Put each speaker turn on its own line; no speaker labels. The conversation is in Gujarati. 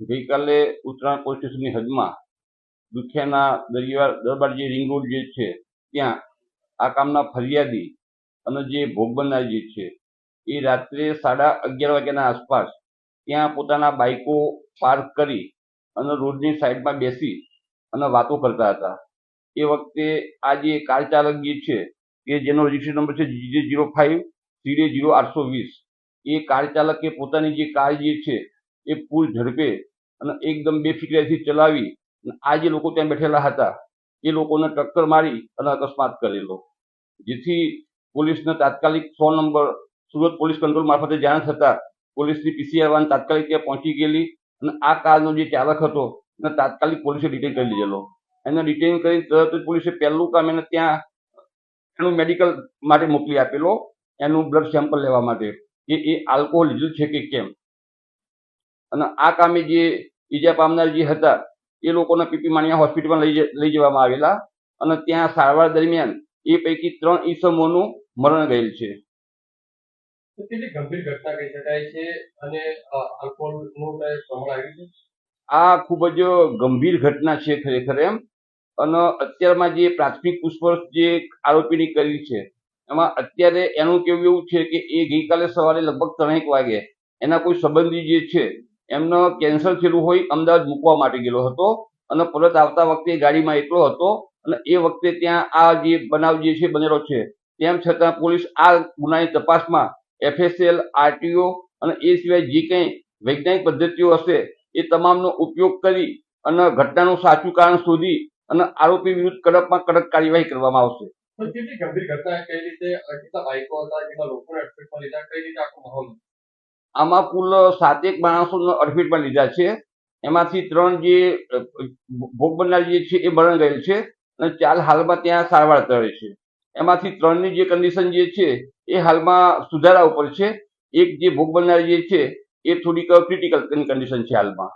ગઈકાલે ઉત્તરાયણ પોલીસ સ્ટેશનની હદમાં દુખિયાના દરિયા દરબાર જે રિંગ રોડ જે છે, ત્યાં આ કામના ફરિયાદી અને જે ભોગ બનનાર જે છે, એ રાત્રે સાડા અગિયાર વાગ્યાના આસપાસ ત્યાં પોતાના બાઇકો પાર્ક કરી અને રોડની સાઈડમાં બેસી અને વાતો કરતા હતા. એ વખતે આ જે કાર ચાલક જે છે કે જેનો રજિસ્ટ્રેશન નંબર છે, G J zero five C D zero આઠસો વીસ. એ કાર ચાલકે પોતાની જે કાર જે છે, એ પૂર ઝડપે અને એકદમ બેફિકરાઈથી ચલાવી આ જે લોકો ત્યાં બેઠેલા હતા, એ લોકોને ટક્કર મારી અને અકસ્માત કરેલો. જેથી પોલીસને તાત્કાલિક સો નંબર, સુરત પોલીસ કંટ્રોલ મારફતે જાણ થતાં પોલીસની પીસીઆર વાન તાત્કાલિક ત્યાં પહોંચી ગયેલી અને આ કારનો જે ચાલક હતો, એને તાત્કાલિક પોલીસે ડિટેન કરી લીધેલો. એને ડિટેન કરી તરત જ પોલીસે પહેલું કામ એને ત્યાં એનું મેડિકલ માટે મોકલી આપેલો, એનું બ્લડ સેમ્પલ લેવા માટે. કે એ આલ્કોહોલ લીધું છે કે કેમ? અને આ કામે જે ઈજા પામનાર જે હતા એ લોકોને પીપી માણિયા હોસ્પિટલમાં લઈ લઈ જવામાં આવેલા અને ત્યાં સારવાર દરમિયાન એ પૈકી ત્રણ ઈસમોનું મરણ ગયેલ છે.
કેટલી ગંભીર ઘટના કહી શકાય છે અને આલ્કોહોલનું પ્રમાણ આવ્યું છે?
આ ખૂબ જ ગંભીર ઘટના છે ખરેખર એમ. અને અત્યારમાં જે પ્રાથમિક પૂછપરછ જે આરોપીની કરી છે એમાં અત્યારે એનું કેવું એવું છે કે એ ગઈકાલે સવારે લગભગ ત્રણેક વાગે એના કોઈ સંબંધી જે છે, એમનો કેન્સર થયેલું હોય, અમદાવાદ મૂકવા માટે ગયેલો હતો અને પરત આવતા વખતે ગાડીમાં એકલો હતો અને એ વખતે ત્યાં આ જે બનાવ જે છે બનેલો છે, તેમ છતાં પોલીસ આ ગુનાની તપાસમાં એફએસએલ, આરટીઓ અને એ સિવાય જે કંઈ વૈજ્ઞાનિક પદ્ધતિઓ હશે એ તમામનો ઉપયોગ કરી અને ઘટનાનું સાચું કારણ શોધી અને આરોપી વિરુદ્ધ કડકમાં કડક કાર્યવાહી કરવામાં આવશે.
તો કેટલી ગંભીર ઘટના કઈ રીતે કેટલા બાઈકો હતા કેટલા લોકોને અડફેટમાં લીધા, કઈ રીતે આખો માહોલ?
આમાં કુલ સાતેક માણસો અડફેટમાં લીધા છે. એમાંથી ત્રણ જે ભોગ બનનાર છે, એ મરણ ગયેલ છે, અને ચાર હાલમાં ત્યાં સારવાર કરે છે. એમાંથી ત્રણની જે કન્ડિશન જે છે, એ હાલમાં સુધારા ઉપર છે. એક જે ભોગ બનનાર જે છે, એ થોડીક ક્રિટિકલ કન્ડિશન છે હાલમાં.